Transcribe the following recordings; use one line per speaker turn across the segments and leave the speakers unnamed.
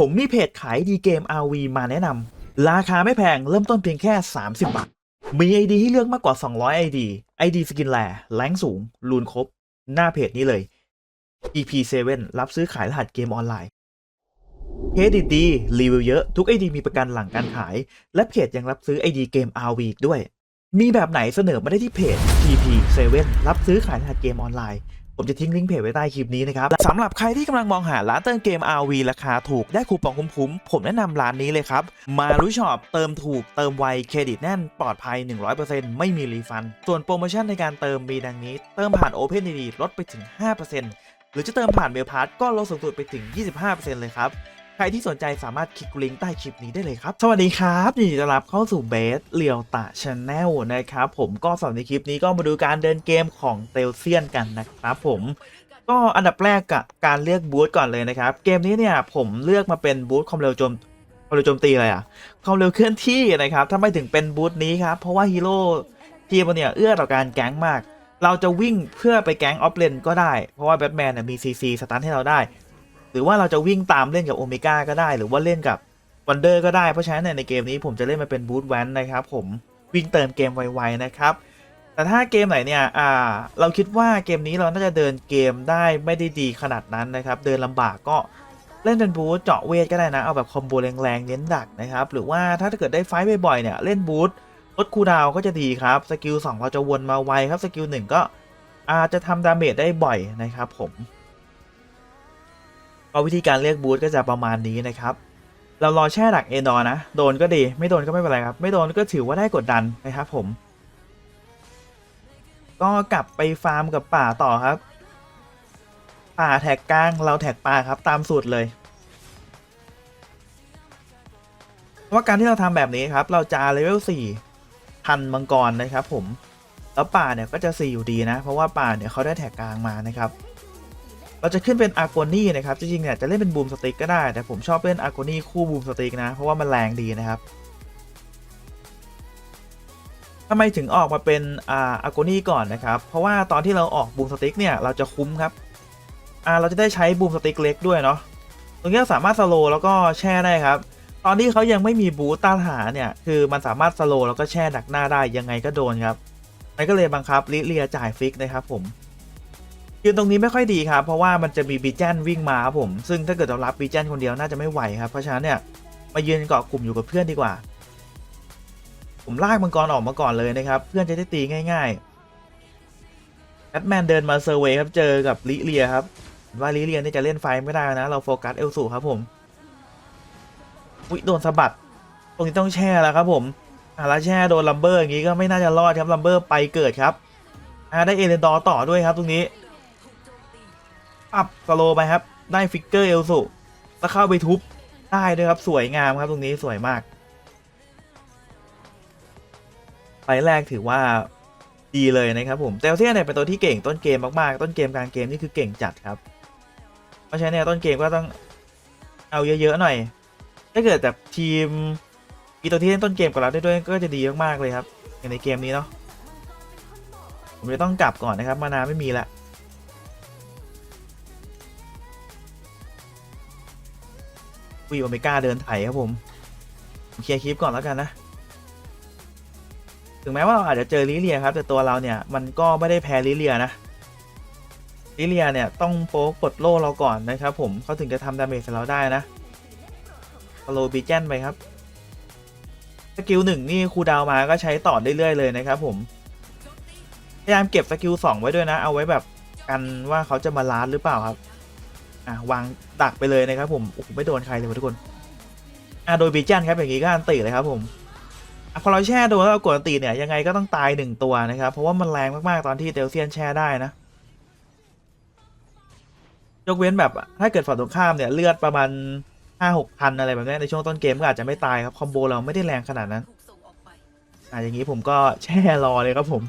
ผมมีเพจขายดีเกม RV มาแนะนำราคาไม่แพงเริ่มต้นเพียงแค่ 30 บาท มี ID ให้เลือกมากกว่า 200 ID ID สกินแลแรงสูง รูนครบ หน้าเพจนี้เลย EP7 รับซื้อขายรหัสเกมออนไลน์เครดิตดีรีวิวเยอะ ทุก ID มีประกันหลังการขาย และเพจยังรับซื้อ ID เกม RV ด้วย มีแบบไหนเสนอมาได้ที่เพจ TP7 รับซื้อขายรหัสเกมออนไลน์ ผมจะทิ้งลิงก์เพจไว้ใต้คลิปนี้นะครับสำหรับใครที่กำลังมองหาร้านเติมเกม RV ราคาถูกได้คูปองคุ้มๆผมแนะนำร้านนี้เลยครับ มารู้ช็อปเติมถูกเติมไวเครดิตแน่นปลอดภัย 100%ไม่มีรีฟัน ส่วนโปรโมชั่นในการเติมมีดังนี้ เติมผ่าน OpenID ลดไปถึง 5%หรือจะเติมผ่านเมลพาสก็ลดสูงสุดไปถึง 25%เลยครับ ใครที่สนใจสามารถคลิกลิงก์ใต้คลิปนี้ได้เลยครับ สวัสดีครับยินดีต้อนรับเข้าสู่เบสเลียวตะชาแนลนะครับผมก็สำหรับในคลิปนี้ก็มาดูการเดินเกมของเตลเซียนกันนะครับผมก็อันดับแรกกับการเลือกบูธก่อนเลยนะครับ เกมนี้เนี่ยผมเลือกมาเป็นบูธความเร็วโจมความเร็วโจมตีอะไรอะความเร็วเคลื่อนที่นะครับถ้าไม่ถึงเป็นบูธนี้ครับเพราะว่าฮีโร่ทีมเนี่ยเอื้อต่อการแก๊งมาก เราจะวิ่งเพื่อไปแก๊งออฟเลนก็ได้ เพราะว่าแบทแมนมีซีซีสตันให้เราได้ รือว่าเราจะวิ่งตามเล่นกับโอเมก้าก็ได้ หรือว่าเล่นกับวันเดอร์ก็ได้เพราะฉะนั้นในเกมนี้ผมจะเล่นมาเป็นบูธแวนนะครับผมวิ่งเติมเกมไวๆนะครับแต่ถ้าเกมไหนเนี่ยอ่าเราคิดว่าเกมนี้เราน่าจะเดินเกมได้ไม่ได้ดีขนาดนั้นนะครับเดินลำบากก็เล่นเป็นบูธเจาะเวทก็ได้นะเอาแบบคอมโบแรงๆเน้นดักนะครับหรือว่าถ้าเกิดได้ไฟท์บ่อยๆเนี่ยเล่นบูธลดคูดาวก็จะดีครับสกิล2เราจะวนมาไวครับสกิล1ก็อาจจะทำดาเมจได้บ่อยนะครับผม ก็วิธีการเลือกบูธก็จะประมาณนี้นะครับ เรารอแช่ดักเอนดอร์นะ โดนก็ดี ไม่โดนก็ไม่เป็นไรครับ ไม่โดนก็ถือว่าได้กดดันนะครับผม ก็กลับไปฟาร์มกับป่าต่อครับ ป่าแท็กกลาง เราแท็กป่าครับ ตามสูตรเลยเพราะว่าการที่เราทำแบบนี้ครับ เราจะเลเวล4ทันมังกรนะครับผม แล้วป่าเนี่ยก็จะ4อยู่ดีนะ เพราะว่าป่าเนี่ยเขาได้แท็กกลางมานะครับ เราจะขึ้นเป็นอาร์โกนี่นะครับจริงๆเนี่ยจะเล่นเป็นบูมสติ๊กก็ได้ แต่ผมชอบเล่นอาร์โกนี่คู่บูมสติ๊กนะเพราะว่ามันแรงดีนะครับทำไมถึงออกมาเป็นอาอาโกนี่ก่อนนะครับ เพราะว่าตอนที่เราออกบูมสติ๊กเนี่ยเราจะคุ้มครับเราจะได้ใช้บูมสติ๊กเล็กด้วยเนาะตรงนี้สามารถสโลว์แล้วก็แช่ได้ครับตอนที่เขายังไม่มีบูตต้านหาเนี่ยคือมันสามารถสโลว์แล้วก็แช่ดักหน้าได้ยังไงก็โดนครับมันก็เลยบังคับลิเลียจ่ายฟิกนะครับผม ยืนตรงนี้ไม่ค่อยดีครับ เพราะว่ามันจะมีบีแจนวิ่งมาครับผม ซึ่งถ้าเกิดเรารับบีแจนคนเดียวน่าจะไม่ไหวครับ เพราะฉะนั้นเนี่ยมายืนเกาะกลุ่มอยู่กับเพื่อนดีกว่า ผมลากมังกรออกมาก่อนเลยนะครับ เพื่อนจะได้ตีง่ายๆแบทแมนเดินมาเซอร์เวย์ครับ เจอกับลิเลียครับ ว่าลิเลียนี่จะเล่นไฟไม่ได้นะ เราโฟกัสเอลสูครับผมวิโดนสะบัด ตรงนี้ต้องแช่แล้วครับผมอ่าแล้วแช่โดนลัมเบอร์อย่างนี้ก็ไม่น่าจะรอดครับลัมเบอร์ไปเกิดครับได้เอเลนดอร์ต่อด้วยครับตรงนี้ ปับสโลไปครับ ได้ฟิกเกอร์เอลสูแล้วเข้าไปทุบได้ด้วยครับ สวยงามครับตรงนี้สวยมากไฟแรกถือว่าดีเลยนะครับผมเตลเซียเนี่ยเป็นตัวที่เก่งต้นเกมมากๆ ต้นเกมกลางเกมนี่คือเก่งจัดครับ เพราะฉะนั้นเนี่ยต้นเกมก็ต้องเอาเยอะๆหน่อย ถ้าเกิดแบบทีมมีตัวที่เล่นต้นเกมกับเราได้ด้วยก็จะดีมากๆเลยครับในเกมนี้เนาะผมจะต้องกลับก่อนนะครับ มานาไม่มีละ วีโอเมก้าเดินไถครับผมผมเคลียร์คลิปก่อนแล้วกันนะถึงแม้ว่าเราอาจจะเจอลิเลียครับ แต่ตัวเราเนี่ยมันก็ไม่ได้แพ้ลิเลียนะลิเลียเนี่ยต้องโป๊กปลดโล่เราก่อนนะครับ ผมเขาถึงจะทำดาเมจใส่เราได้นะโลบีแจนไปครับสกิลหนึ่งนี่คูดาวมาก็ใช้ต่อเรื่อยๆเลยนะครับ ผมพยายามเก็บสกิลสองไว้ด้วยนะ เอาไว้แบบกันว่าเขาจะมาลาดหรือเปล่าครับ อะวางดักไปเลยนะครับผมโอ้โหไม่โดนใครเลยทุกคนอะโดยบีแจนครับอย่างนี้ก็อันติเลยครับผมอะพอเราแช่โดนแล้วเรากดอันตีเนี่ยยังไงก็ต้องตายหนึ่งตัวนะครับ เพราะว่ามันแรงมากๆตอนที่เตลเซียนแช่ได้นะยกเว้นแบบถ้าเกิดฝั่งตรงข้ามเนี่ยเลือดประมาณห้าหกพันอะไรแบบนี้ในช่วงต้นเกมก็อาจจะไม่ตายครับคอมโบเราไม่ได้แรงขนาดนั้นอะอย่างนี้ผมก็แช่รอเลยครับผม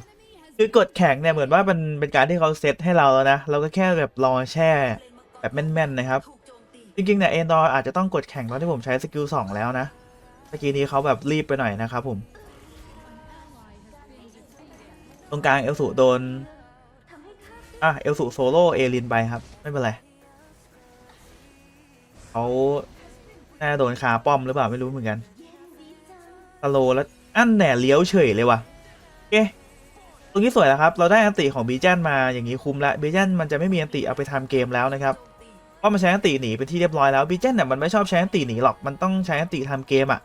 คือกดแข่งเนี่ยเหมือนว่ามันเป็นการที่เขาเซตให้เราแล้วนะเราก็แค่แบบรอแช่ แบบแม่นๆนะครับ จริงๆเนี่ยเอนดอร์อาจจะต้องกดแข่งตอนที่ผมใช้สกิลสองแล้วนะเมื่อกี้นี้เขาแบบรีบไปหน่อยนะครับผม ตรงกลางเอลสุโดนอะเอลสุโซโล่เอลินไปครับ ไม่เป็นไรเขาน่าโดนคาป้อมหรือเปล่าไม่รู้เหมือนกันสโลแล้วอันแหน่เลี้ยวเฉยเลยว่ะโอเคตรงนี้สวยแล้วครับ เราได้อันติของบีจันมาอย่างนี้คุ้มละบีจันมันจะไม่มีอันติเอาไปทำเกมแล้วนะครับ ราะมันใช้อันติหนีเป็นที่เรียบร้อยแล้วบีเจนเนี่ยมันไม่ชอบใช้อันติหนีหรอกมันต้องใช้อันติทำเกมอะ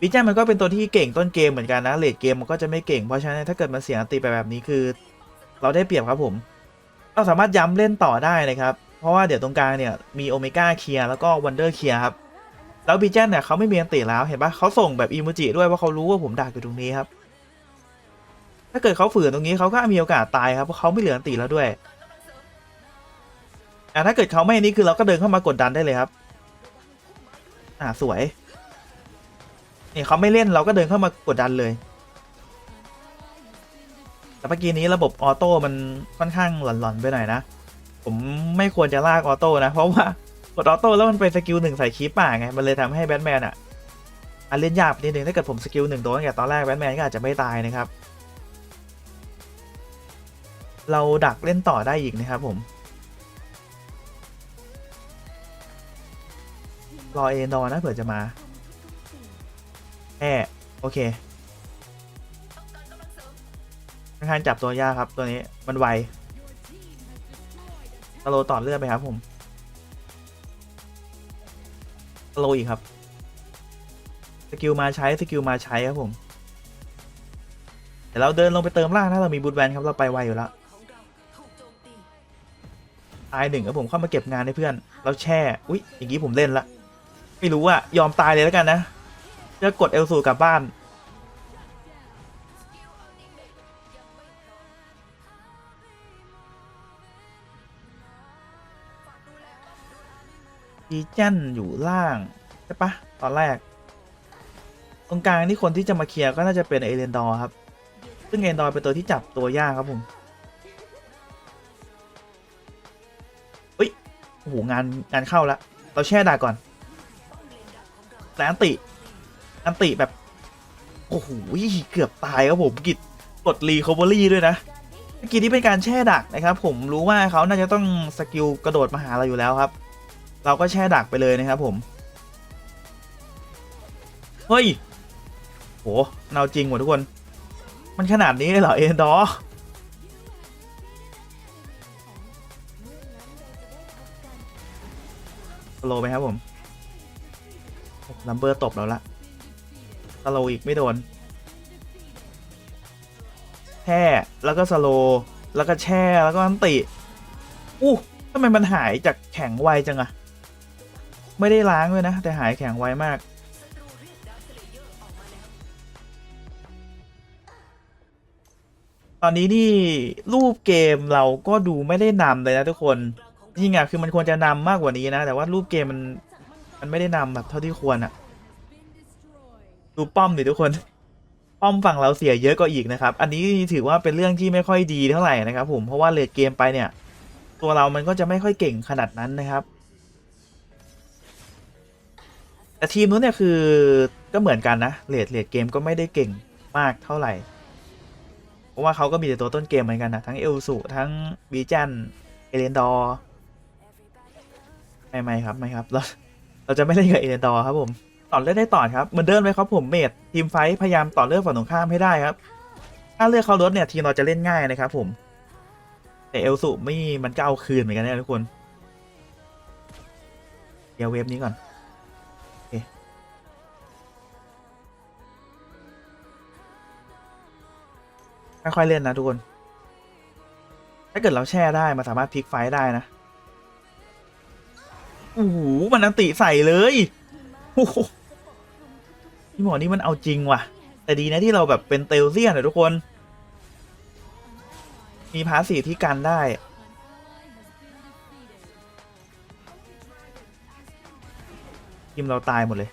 บีเจนมันก็เป็นตัวที่เก่งต้นเกมเหมือนกันนะเลดเกมมันก็จะไม่เก่งเพราะฉะนั้นถ้าเกิดมันเสียอันติไปแบบนี้คือ เราได้เปรียบครับผม เราสามารถย้ำเล่นต่อได้นะครับเพราะว่าเดี๋ยวตรงกลางเนี่ยมีโอเมก้าเคลียร์แล้วก็วันเดอร์เคลียร์ครับแล้วบีเจนเนี่ยเขาไม่มีอันติแล้วเห็นปะเขาส่งแบบอีโมจิด้วยว่าเขารู้ว่าผมดักอยู่ตรงนี้ครับถ้าเกิดเขาฝืนตรงนี้เขาก็มีโอกาสตายครับเพราะเขาไม่เหลืออันติแล้วด้วย อะถ้าเกิดเขาไม่นี่คือเราก็เดินเข้ามากดดันได้เลยครับ อ่าสวยนี่เขาไม่เล่นเราก็เดินเข้ามากดดันเลย แต่เมื่อกี้นี้ระบบออโต้มันค่อนข้างหลอนๆไปหน่อยนะ ผมไม่ควรจะลากออโต้นะ เพราะว่ากดออโต้แล้วมันเป็นสกิลหนึ่งใส่คีปป่าไง มันเลยทำให้แบทแมนอะอันเล่นยากนิดนึงถ้าเกิดผมสกิลหนึ่งโดนตั้งแต่ตอนแรกแบทแมนก็อาจจะไม่ตายนะครับ เราดักเล่นต่อได้อีกนะครับผม รอเอนดอนะเผื่อจะมาแอบโอเคค่อนข้างจับตัวยากครับ ตัวนี้มันไวสโลต่อเลือดไปครับผมสโลอีกครับ สกิลมาใช้สกิลมาใช้ครับผม เดี๋ยวเราเดินลงไปเติมล่างนะเรามีบูทแวนครับเราไปไวอยู่แล้วตายหนึ่งครับผมเข้ามาเก็บงานให้เพื่อน เราแช่ อุ๊ยอย่างนี้ผมเล่นละ ไม่รู้อะยอมตายเลยแล้วกันนะจะกดเอลสูกลับบ้าน ดีเจนอยู่ล่าง ใช่ปะตอนแรก ตรงกลางนี่คนที่จะมาเคลียร์ก็น่าจะเป็นเอเลนดอร์ครับ ซึ่งเอเลนดอร์เป็นตัวที่จับตัวยากครับผมเฮ้ยโอ้โหงานงานเข้าแล้วเราแช่ดาก่อน แต่อันติ อันติแบบ โอ้โหเกือบตายครับผมกิดกดรีคอเวอรี่ด้วยนะเมื่อกี้นี้เป็นการแช่ดักนะครับ ผมรู้ว่าเขาน่าจะต้องสกิลกระโดดมาหาเราอยู่แล้วครับ เราก็แช่ดักไปเลยนะครับผม เฮ้ยโหเอาจริงหมดทุกคน มันขนาดนี้เหรอเอ็นดอร์สโลไหมครับผม ลัมเบอร์ตบแล้วละสโลอีกไม่โดน แช่แล้วก็สโลแล้วก็แช่แล้วก็อันติ อู้ทำไมมันหายจากแข็งไวจังอะไม่ได้ล้างเลยนะ แต่หายแข็งไวมากตอนนี้นี่รูปเกมเราก็ดูไม่ได้นำเลยนะทุกคนจริงอะคือมันควรจะนำมากกว่านี้นะ แต่ว่ารูปเกมมัน มันไม่ได้นำแบบเท่าที่ควรอะดูป้อมดิทุกคน ป้อมฝั่งเราเสียเยอะก็อีกนะครับ อันนี้ถือว่าเป็นเรื่องที่ไม่ค่อยดีเท่าไหร่นะครับผมเพราะว่าเลดเกมไปเนี่ย ตัวเรามันก็จะไม่ค่อยเก่งขนาดนั้นนะครับแต่ทีมนู้นเนี่ยคือก็เหมือนกันนะเลดเลดเกมก็ไม่ได้เก่งมากเท่าไหร่ เพราะว่าเขาก็มีแต่ตัวต้นเกมเหมือนกันนะทั้งเอลสุทั้งบีจันเอเลนดอร์ไม่ไม่ครับไม่ครับเรา เราจะไม่เล่นกับเอเลนดอร์ครับผมต่อเลือดได้ต่อครับเหมือนเดิมเลยครับผมเมดทีมไฟพยายามต่อเลือดฝั่งตรงข้ามให้ได้ครับ ถ้าเลือกเขาลดเนี่ยทีมเราจะเล่นง่ายนะครับผม แต่เอลสุไม่มันก็เอาคืนเหมือนกันนะทุกคน เดี๋ยวเวฟนี้ก่อนค่อยๆเล่นนะทุกคน ถ้าเกิดเราแช่ได้มันสามารถพลิกไฟได้นะ โอ้โหมันอันติใส่เลยโอ้โหพี่หมอนี่มันเอาจริงว่ะ แต่ดีนะที่เราแบบเป็นเตลเซียนนะทุกคน มีพาสีที่กันได้ทีมเราตายหมดเลย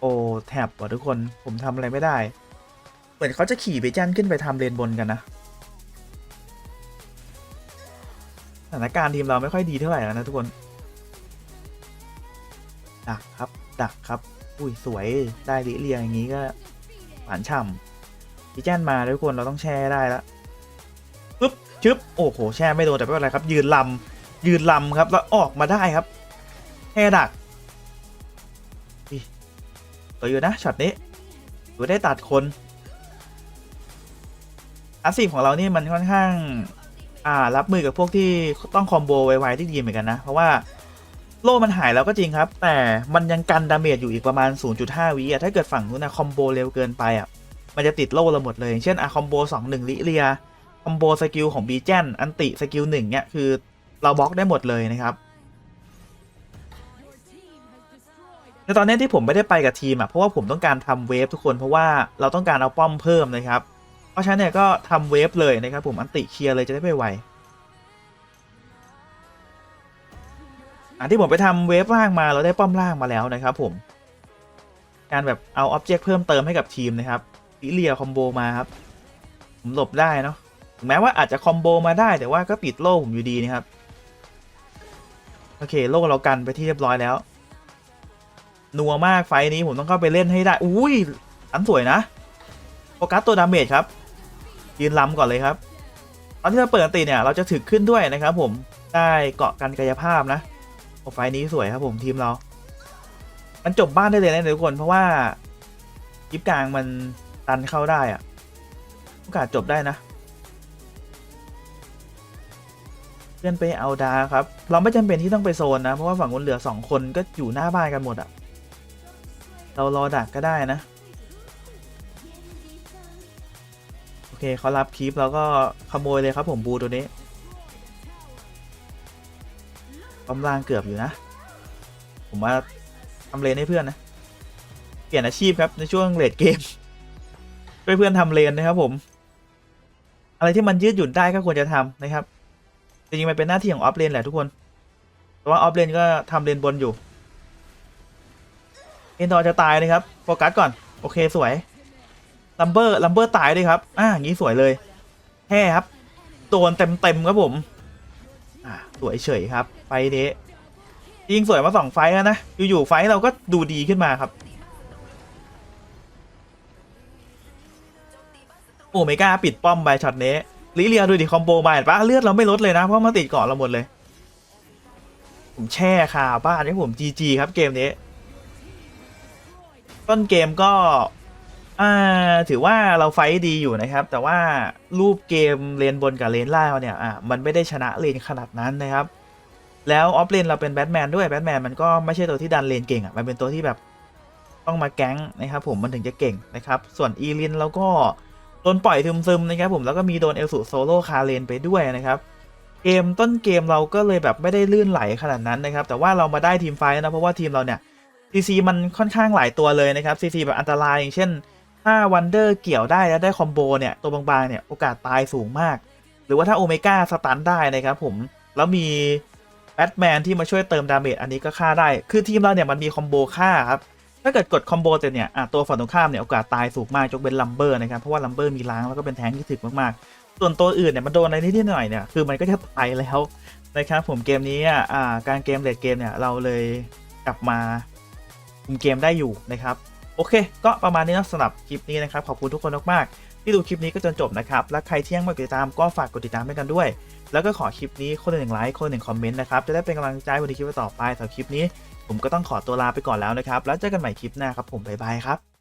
โอ้แท็บว่ะทุกคนผมทำอะไรไม่ได้ เหมือนเขาจะขี่ไปจันขึ้นไปทำเลนบนกันนะสถานการณ์ทีมเราไม่ค่อยดีเท่าไหร่แล้วนะทุกคน ดักครับ อุ้ยสวยได้ลิเลียอย่างนี้ก็หวานฉ่ำพี่แจ้นมาทุกคนเราต้องแช่ได้แล้วปึ๊บชึบโอ้โหแช่ไม่โดนแต่ไม่เป็นไรครับ ยืนลำยืนลำครับแล้วออกมาได้ครับแช่ดักตัวอยู่นะช็อตนี้ดูได้ตัดคนอาซีฟของเรานี่มันค่อนข้าง อ่ารับมือกับพวกที่ต้องคอมโบไวๆที่ดีเหมือนกันนะ เพราะว่า โล่มันหายแล้วก็จริงครับ แต่มันยังกันดาเมจอยู่อีกประมาณ 0.5 วิอะถ้าเกิดฝั่งนู้นนะคอมโบเร็วเกินไปอะมันจะติดโล่เราหมดเลย เช่นอะคอมโบ2 1ลิเลียคอมโบสกิลของบีแจนอันติสกิล1เนี่ยคือเราบล็อกได้หมดเลยนะครับในตอนนี้ที่ผมไม่ได้ไปกับทีมอะเพราะว่าผมต้องการทำเวฟทุกคนเพราะว่าเราต้องการเอาป้อมเพิ่มนะครับ เพราะฉะนั้นเนี่ยก็ทำเวฟเลยนะครับผมอันติเคลียร์เลยจะได้ไปไว อะที่ผมไปทำเวฟล่างมาเราได้ป้อมล่างมาแล้วนะครับ ผม การแบบเอาอ็อบเจกต์เพิ่มเติมให้กับทีมนะครับลิเลียคอมโบมาครับ ผมหลบได้เนาะถึงแม้ว่าอาจจะคอมโบมาได้แต่ว่าก็ติดโล่ผมอยู่ดีนะครับ โอเค โล่เรากันไปที่เรียบร้อยแล้ว นัวมากไฟนี้ผมต้องเข้าไปเล่นให้ได้ อุ้ยอันสวยนะโฟกัสตัวดาเมจครับ ยืนล้ำก่อนเลยครับ ตอนที่เราเปิดตีเนี่ย เราจะถึกขึ้นด้วยนะครับผมได้เกาะกันกายภาพนะ ไฟล์นี้สวยครับผมทีมเรา มันจบบ้านได้เลยนะทุกคน เพราะว่ายิบกลางมันตันเข้าได้อะโอกาสจบได้นะ เพื่อนไปเอาดาครับ เราไม่จำเป็นที่ต้องไปโซนนะ เพราะว่าฝั่งนู้นเหลือสองคนก็อยู่หน้าบ้านกันหมดอะเรารอดักก็ได้นะ โอเคเขารับคลิปแล้วก็ขโมยเลยครับผมบูตัวนี้ กำลังเกือบอยู่นะ ผมว่าทำเลนให้เพื่อนนะ เปลี่ยนอาชีพครับในช่วงเลดเกมช่วยเพื่อนทำเลนนะครับผม อะไรที่มันยืดหยุ่นได้ก็ควรจะทำนะครับจริงๆมันเป็นหน้าที่ของออฟเลนแหละทุกคน แต่ว่าออฟเลนก็ทำเลนบนอยู่เอ็นดอร์จะตายนะครับโฟกัสก่อน โอเคสวยลัมเบอร์ลัมเบอร์ตายด้วยครับ อ่าอย่างนี้สวยเลยแห่ครับโดนเต็มๆครับผม อ่าสวยเฉยครับ ไฟล์นี้ยิงสวยมาสองไฟแล้วนะ อยู่ๆไฟเราก็ดูดีขึ้นมาครับ โอเมก้าปิดป้อมไปช็อตนี้ลิเลียดูดิคอมโบมาเห็นปะเลือดเราไม่ลดเลยนะ เพราะมันติดเกาะเราหมดเลย ผมแช่คาบ้านให้ผม GG ครับเกมนี้ ต้นเกมก็ อ่าถือว่าเราไฟท์ดีอยู่นะครับ แต่ว่ารูปเกมเลนบนกับเลนล่างเนี่ยอะมันไม่ได้ชนะเลนขนาดนั้นนะครับ แล้วออฟเลนเราเป็นแบทแมนด้วยแบทแมนมันก็ไม่ใช่ตัวที่ดันเลนเก่งอะมันเป็นตัวที่แบบต้องมาแก๊งนะครับ ผมมันถึงจะเก่งนะครับ ส่วนอีลินเราก็โดนปล่อยซึมๆนะครับ ผมแล้วก็มีโดนเอลสูโซโล่คาเลนไปด้วยนะครับเกมต้นเกมเราก็เลยแบบไม่ได้ลื่นไหลขนาดนั้นนะครับ แต่ว่าเรามาได้ทีมไฟนะเพราะว่าทีมเราเนี่ยซีซีมันค่อนข้างหลายตัวเลยนะครับซีซีแบบอันตรายอย่างเช่น ถ้าวันเดอร์เกี่ยวได้แล้วได้คอมโบเนี่ยตัวบางๆเนี่ยโอกาสตายสูงมาก หรือว่าถ้าโอเมก้าสตันได้นะครับผมแล้วมีแบทแมนที่มาช่วยเติมดาเมจอันนี้ก็ฆ่าได้ คือทีมเราเนี่ยมันมีคอมโบฆ่าครับถ้าเกิดกดคอมโบเสร็จเนี่ยอะตัวฝั่งตรงข้ามเนี่ยโอกาสตายสูงมากยกเป็นลัมเบอร์นะครับเพราะว่าลัมเบอร์มีล้างแล้วก็เป็นแทงที่ถึกมากๆ ส่วนตัวอื่นเนี่ยมันโดนอะไรนิดหน่อยเนี่ยคือมันก็จะตายแล้วนะครับผมเกมนี้อะอ่าการเกมเลดเกมเนี่ยเราเลยกลับมาคุมเกมได้อยู่นะครับ โอเค ก็ประมาณนี้นะสำหรับคลิปนี้นะครับ ขอบคุณทุกคนมากๆที่ดูคลิปนี้ก็จนจบนะครับ และใครที่ยังไม่กดติดตามก็ฝากกดติดตามให้กันด้วย แล้วก็ขอคลิปนี้คนหนึ่งไลค์คนหนึ่งคอมเมนต์นะครับ จะได้เป็นกำลังใจวันที่คลิปต่อไปสำหรับคลิปนี้ ผมก็ต้องขอตัวลาไปก่อนแล้วนะครับ แล้วเจอกันใหม่คลิปหน้าครับผมบ๊ายบายครับ